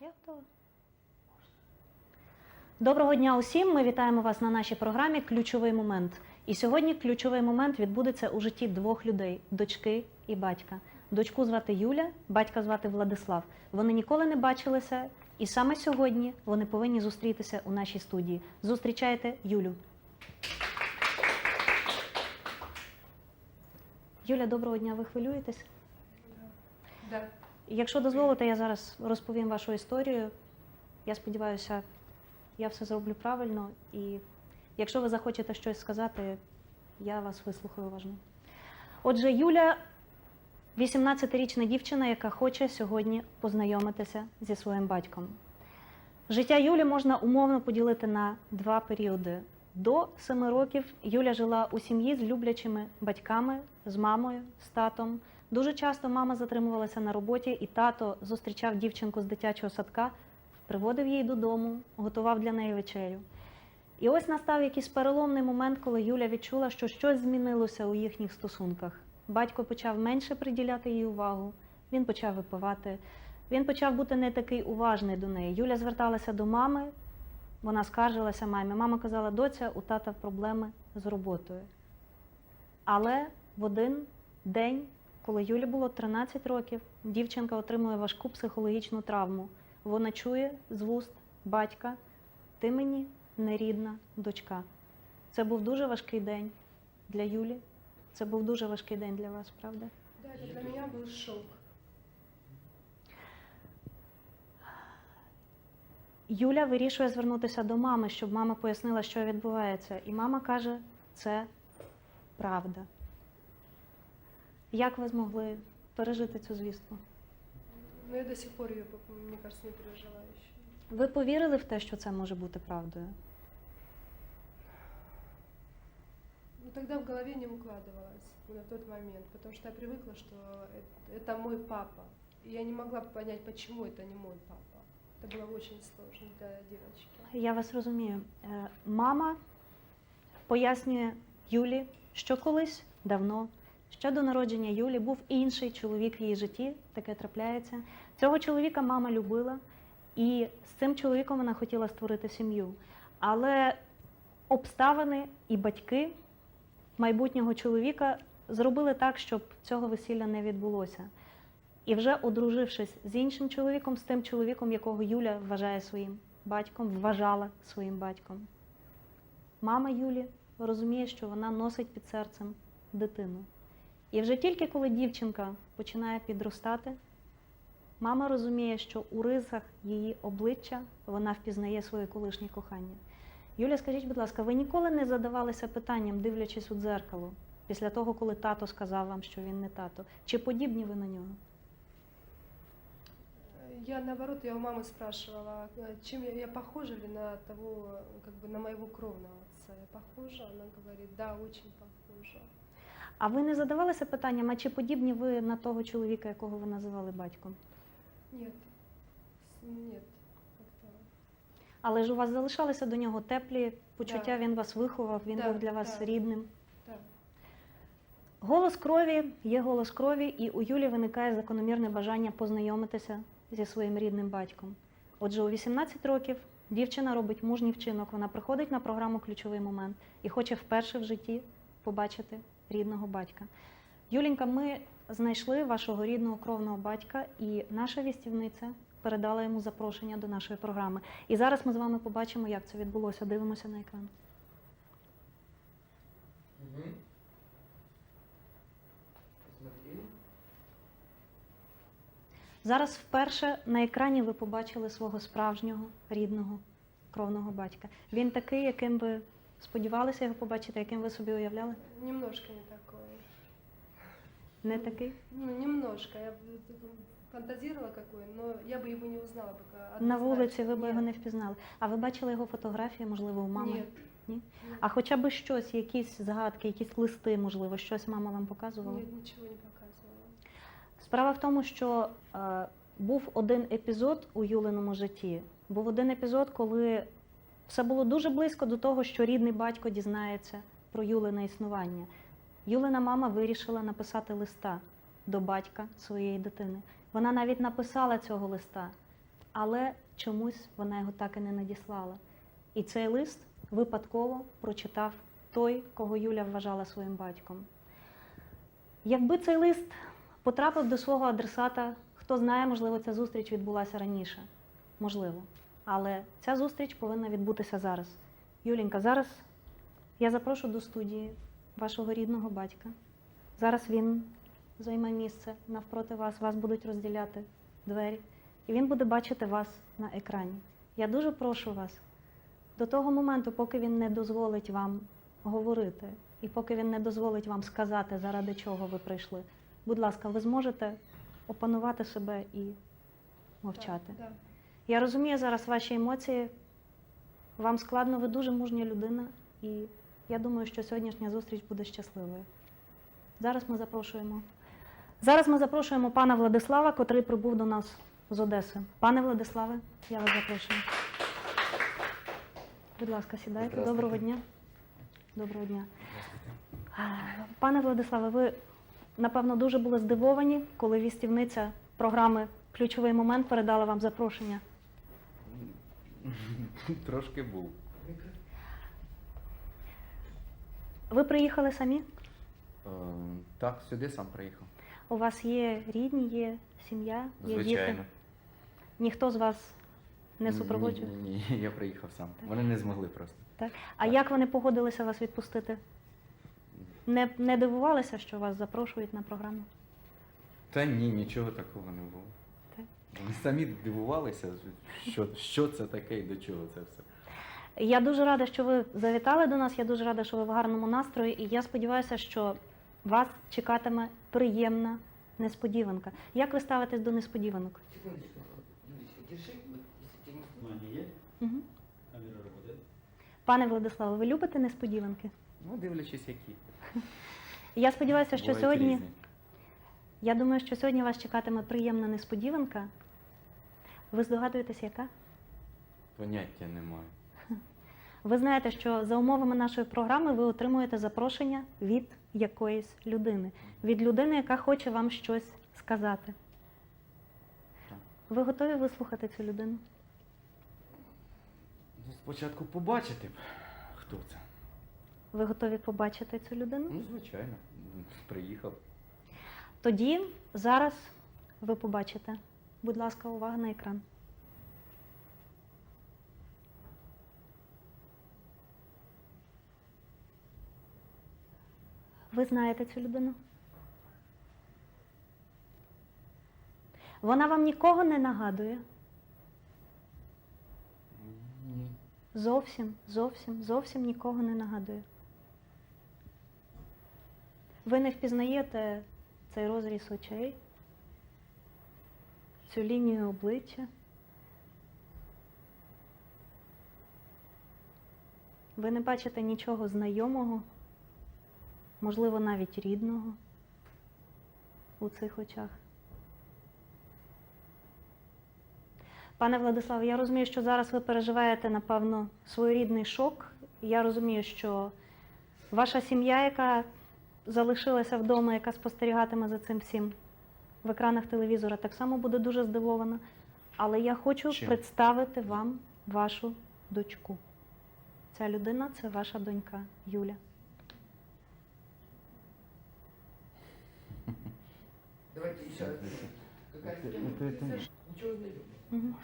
Я готова. Доброго дня усім. Ми вітаємо вас на нашій програмі Ключовий момент. І сьогодні ключовий момент відбудеться у житті двох людей дочки і батька. Дочку звати Юля, батька звати Владислав. Вони ніколи не бачилися, і саме сьогодні вони повинні зустрітися у нашій студії. Зустрічайте Юлю. Юля, доброго дня. Ви хвилюєтесь? Да. Якщо дозволите, я зараз розповім вашу історію. Я сподіваюся, я все зроблю правильно. І якщо ви захочете щось сказати, я вас вислухаю уважно. Отже, Юля 18-річна дівчина, яка хоче сьогодні познайомитися зі своїм батьком. Життя Юлі можна умовно поділити на два періоди. До семи років Юля жила у сім'ї з люблячими батьками, з мамою, з татом. Дуже часто мама затримувалася на роботі, і тато зустрічав дівчинку з дитячого садка, приводив її додому, готував для неї вечерю. І ось настав якийсь переломний момент, коли Юля відчула, що щось змінилося у їхніх стосунках. Батько почав менше приділяти їй увагу, він почав випивати, він почав бути не такий уважний до неї. Юля зверталася до мами, вона скаржилася мамі. Мама казала, доця, у тата проблеми з роботою. Але в один день, коли Юлі було 13 років, дівчинка отримує важку психологічну травму. Вона чує з вуст батька, ти мені не рідна дочка. Це був дуже важкий день для Юлі. Це був дуже важкий день для вас, правда? Да, для меня был шок. Юля вирішує звернутися до мами, щоб мама пояснила, що відбувається. І мама каже, це правда. Як ви змогли пережити цю звістку? Но я до сих пор ее, мне кажется, не пережила еще. Ви повірили в те, що це може бути правдою? Ну тогда в голове не укладывалось на тот момент, потому что я привыкла, что это, это мой папа. И я не могла понять, почему это не мой папа. Это было очень сложно для девочки. Я вас розумію. Е, Мама пояснює Юлі, що колись давно, ще до народження Юлі, був інший чоловік в її житті, таке трапляється. Цього чоловіка мама любила, і з цим чоловіком вона хотіла створити сім'ю. Але обставини і батьки майбутнього чоловіка зробили так, щоб цього весілля не відбулося. І вже одружившись з іншим чоловіком, з тим чоловіком, якого Юля вважає своїм батьком, вважала своїм батьком. Мама Юлі розуміє, що вона носить під серцем дитину. І вже тільки коли дівчинка починає підростати, мама розуміє, що у рисах її обличчя вона впізнає своє колишнє кохання. Юля, скажіть, будь ласка, ви ніколи не задавалися питанням, дивлячись у дзеркало, після того, коли тато сказав вам, що він не тато? Чи подібні ви на нього? Я наоборот, я у мамы спрашивала, э, чем я, я похожа ли на того, э, как бы на моего кровного отца. Я похожа? Она говорит, да, очень похожа. А ви не задавалися питанням, а чи подібні ви на того чоловіка, якого ви називали батьком? Нет, С- нет, Але ж у вас залишалися до нього теплі почуття, Да. він вас виховав, він Да, був для вас да. рідним. так. Голос крові є голос крові, і у Юлі виникає закономірне бажання познайомитися зі своїм рідним батьком. Отже, у 18 років дівчина робить мужній вчинок. Вона приходить на програму Ключовий момент і хоче вперше в житті побачити рідного батька. Юлінька, ми знайшли вашого рідного кровного батька, і наша вістівниця передала йому запрошення до нашої програми. І зараз ми з вами побачимо, як це відбулося. Дивимося на екран. Зараз вперше на екрані ви побачили свого справжнього рідного кровного батька. Він такий, яким ви сподівалися його побачити, яким ви собі уявляли? Немножко не такое. Не такий? Ну, немножко. Я бы фантазировала какой, но я бы его не узнала пока. На однозначно. вулиці ви б Нет. його не впізнали. А ви бачили його фотографії, можливо, у мами? Нет. Ні? Нет. А хоча б щось, якісь згадки, якісь листи, можливо, щось мама вам показувала? Нет, ничего не показывала. Справа в тому, що е, був один епізод у Юлиному житті. Був один епізод, коли все було дуже близько до того, що рідний батько дізнається про Юлине існування. Юлина мама вирішила написати листа до батька своєї дитини. Вона навіть написала цього листа, але чомусь вона його так і не надіслала. І цей лист випадково прочитав той, кого Юля вважала своїм батьком. Якби цей лист потрапив до свого адресата, хто знає, можливо, ця зустріч відбулася раніше. Можливо. Але ця зустріч повинна відбутися зараз. Юлінька, зараз я запрошу до студії вашого рідного батька. Зараз він займе місце навпроти вас, вас будуть розділяти двері, і він буде бачити вас на екрані. Я дуже прошу вас до того моменту, поки він не дозволить вам говорити, і поки він не дозволить вам сказати, заради чого ви прийшли. Будь ласка, ви зможете опанувати себе і мовчати. Я розумію зараз ваші емоції. Вам складно, ви дуже мужня людина, і я думаю, що сьогоднішня зустріч буде щасливою. Зараз ми запрошуємо. Зараз ми запрошуємо пана Владислава, котрий прибув до нас з Одеси. Пане Владиславе, я вас запрошую. Будь ласка, сідайте. Доброго дня. Доброго дня. Пане Владиславе, ви напевно дуже були здивовані, коли вістівниця програми Ключовий момент передала вам запрошення. Трошки був. Ви приїхали самі? Е, так, сюди сам приїхав. У вас є рідні, є сім'я, є Звичайно. діти. Ніхто з вас не супроводжує? Ні, ні, я приїхав сам. Вони не змогли просто. Так. А Так. як вони погодилися вас відпустити? Не, не дивувалися, що вас запрошують на програму? Та ні, нічого такого не було. Вони самі дивувалися, що, що це таке і до чого це все. Я дуже рада, що ви завітали до нас. Я дуже рада, що ви в гарному настрої, і я сподіваюся, що вас чекатиме приємна несподіванка. Як ви ставитесь до несподіванок? Секундочку, держи, если тебе не Внимание, есть? Угу. Камера работает. Пане Владиславе, ви любите несподіванки? Ну, дивлячись, які. Я сподіваюся, що Бувають сьогодні. різні. Я думаю, що сьогодні вас чекатиме приємна несподіванка. Ви здогадуєтесь, яка? Поняття немає. Ви знаєте, що за умовами нашої програми ви отримуєте запрошення від якоїсь людини, від людини, яка хоче вам щось сказати. Ви готові вислухати цю людину? Ну, спочатку побачити, б, хто це. Ви готові побачити цю людину? Ну, звичайно. Приїхав. Тоді зараз ви побачите. Будь ласка, увага на екран. Ви знаєте цю людину? Вона вам нікого не нагадує? Ні. Зовсім, зовсім, зовсім нікого не нагадує. Ви не впізнаєте цей розріз очей, цю лінію обличчя. Ви не бачите нічого знайомого, можливо, навіть рідного у цих очах. Пане Владиславе, я розумію, що зараз ви переживаєте, напевно, своєрідний шок. Я розумію, що ваша сім'я, яка залишилася вдома, яка спостерігатиме за цим всім в екранах телевізора, так само буде дуже здивована. Але я хочу Чим? представити вам вашу дочку. Ця людина це ваша донька Юля. Давайте еще раз. Какая Это- тема? это- это не- Ничего знайомого. Мгм.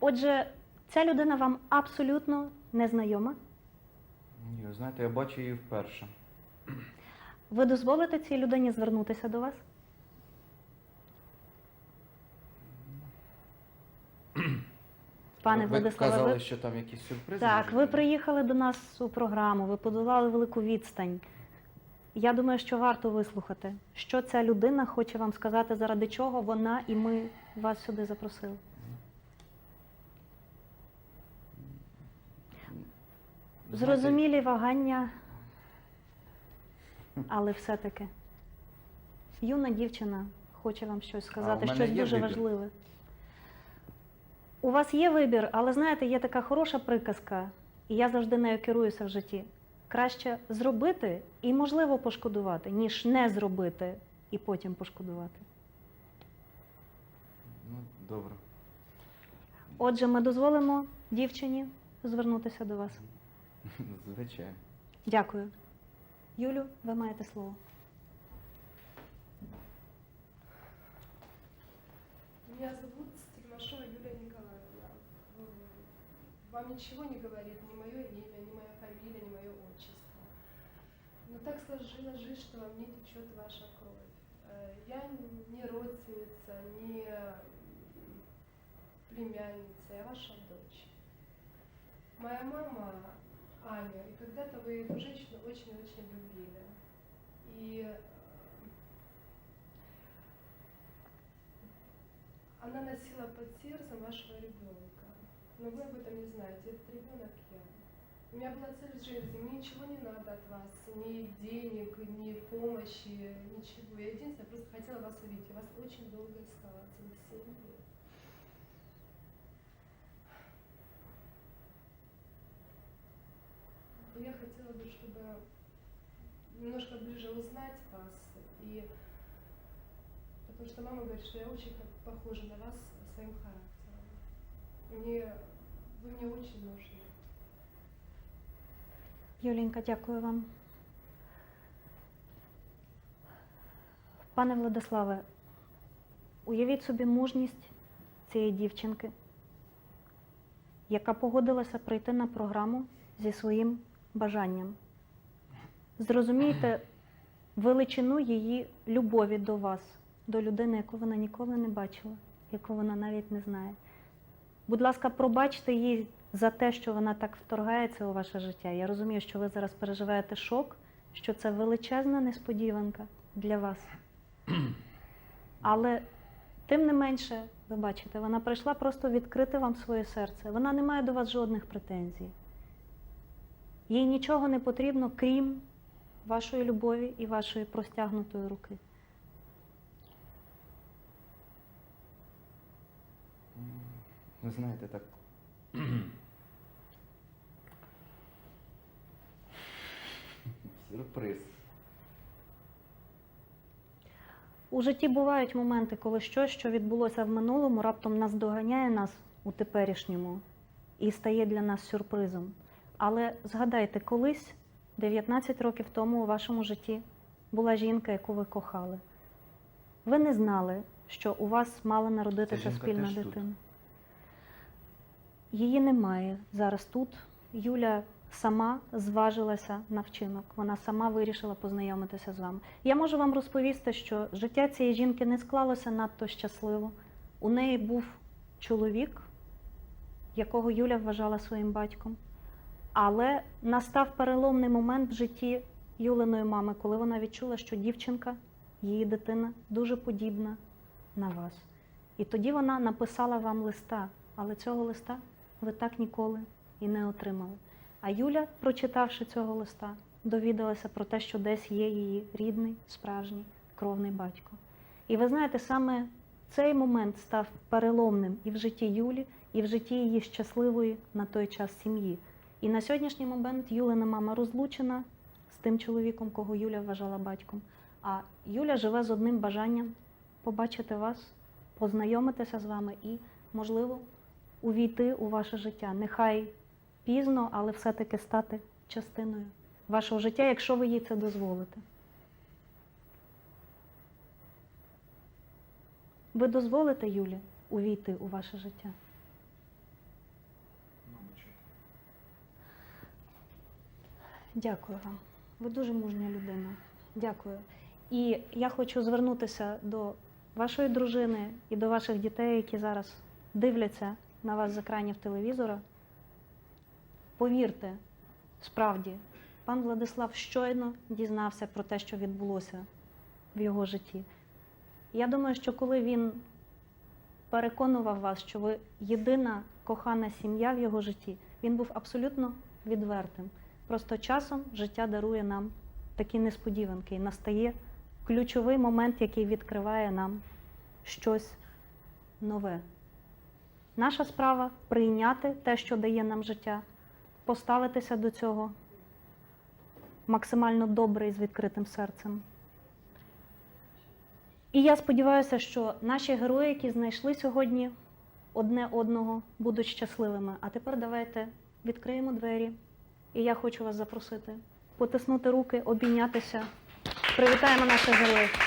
Отже, ця людина вам абсолютно незнайома. Ні, ви знаєте, я бачу її вперше. Ви дозволите цій людині звернутися до вас? Пане ви Владиславе, казали, що там якісь сюрпризи. так, ви приїхали до нас у програму, ви подолали велику відстань. Я думаю, що варто вислухати, що ця людина хоче вам сказати, заради чого вона і ми вас сюди запросили. Зрозумілі вагання, але все-таки. Юна дівчина хоче вам щось сказати, у щось дуже вибір? важливе. У вас є вибір, але знаєте, є така хороша приказка, і я завжди нею керуюся в житті. Краще зробити і, можливо, пошкодувати, ніж не зробити і потім пошкодувати. Ну, добре. Отже, ми дозволимо дівчині звернутися до вас. Звичайно. Дякую. Юлю, ви маєте слово. Меня зовут Вам ничего не говорит ни мое имя, ни моя фамилия, ни мое отчество. Но так сложилась жизнь, что во мне течет ваша кровь. Э, Я не родственница, не племянница, я ваша дочь. Моя мама Аня, и когда-то вы эту женщину очень-очень любили. И э, Она носила под сердцем вашего ребенка. Но вы об этом не знаете. Этот ребенок я. У меня была цель в жизни. Мне ничего не надо от вас. Ни денег, ни помощи, ничего. Я единственное, просто хотела вас увидеть. Я вас очень долго искала, целых семь лет. И Я хотела бы, чтобы немножко ближе узнать вас и Потому что мама говорит, что я очень похожа на вас своим характером. Мне, вы мне очень нужны. Юлінька, дякую вам. Пане Владиславе, уявіть собі мужність цієї дівчинки, яка погодилася прийти на програму зі своїм бажанням. Зрозумійте величину її любові до вас, до людини, яку вона ніколи не бачила, яку вона навіть не знає. Будь ласка, пробачте їй за те, що вона так вторгається у ваше життя. Я розумію, що ви зараз переживаєте шок, що це величезна несподіванка для вас. Але тим не менше, ви бачите, вона прийшла просто відкрити вам своє серце. Вона не має до вас жодних претензій. Їй нічого не потрібно, крім вашої любові і вашої простягнутої руки. Ви знаєте, так. Сюрприз. У житті бувають моменти, коли щось, що відбулося в минулому, раптом наздоганяє нас у теперішньому і стає для нас сюрпризом. Але згадайте, колись, 19 років тому у вашому житті була жінка, яку ви кохали. Ви не знали, що у вас мала народитися спільна теж тут. Її немає зараз тут. Юля сама зважилася на вчинок. Вона сама вирішила познайомитися з вами. Я можу вам розповісти, що життя цієї жінки не склалося надто щасливо. У неї був чоловік, якого Юля вважала своїм батьком. Але настав переломний момент в житті Юлиної мами, коли вона відчула, що дівчинка, її дитина, дуже подібна на вас. І тоді вона написала вам листа, але цього листа ви так ніколи і не отримали. А Юля, прочитавши цього листа, довідалася про те, що десь є її рідний, справжній, кровний батько. І ви знаєте, саме цей момент став переломним і в житті Юлі, і в житті її щасливої на той час сім'ї. І на сьогоднішній момент Юлина мама розлучена з тим чоловіком, кого Юля вважала батьком. А Юля живе з одним бажанням побачити вас, познайомитися з вами і, можливо, увійти у ваше життя. Нехай пізно, але все-таки стати частиною вашого життя, якщо ви їй це дозволите. Ви дозволите Юлі увійти у ваше життя? Дякую вам. Ви дуже мужня людина. Дякую. І я хочу звернутися до вашої дружини і до ваших дітей, які зараз дивляться на вас з екранів телевізора. Повірте, справді, пан Владислав щойно дізнався про те, що відбулося в його житті. Я думаю, що коли він переконував вас, що ви єдина кохана сім'я в його житті, він був абсолютно відвертим. Просто часом життя дарує нам такі несподіванки і настає ключовий момент, який відкриває нам щось нове. Наша справа прийняти те, що дає нам життя, поставитися до цього максимально добре і з відкритим серцем. І я сподіваюся, що наші герої, які знайшли сьогодні одне одного, будуть щасливими. А тепер давайте відкриємо двері. І я хочу вас запросити потиснути руки, обійнятися. Привітаємо наших героїв.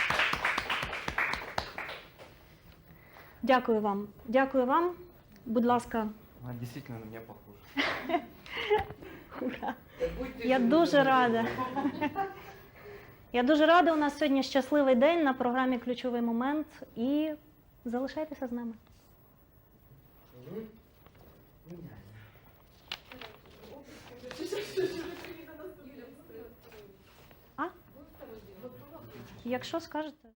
Дякую вам. Дякую вам. Будь ласка, Вона дійсно на мене похожа. ура. Я дуже рада. Я дуже рада. У нас сьогодні щасливий день на програмі Ключовий момент. І залишайтеся з нами. Меня. Якщо скажете.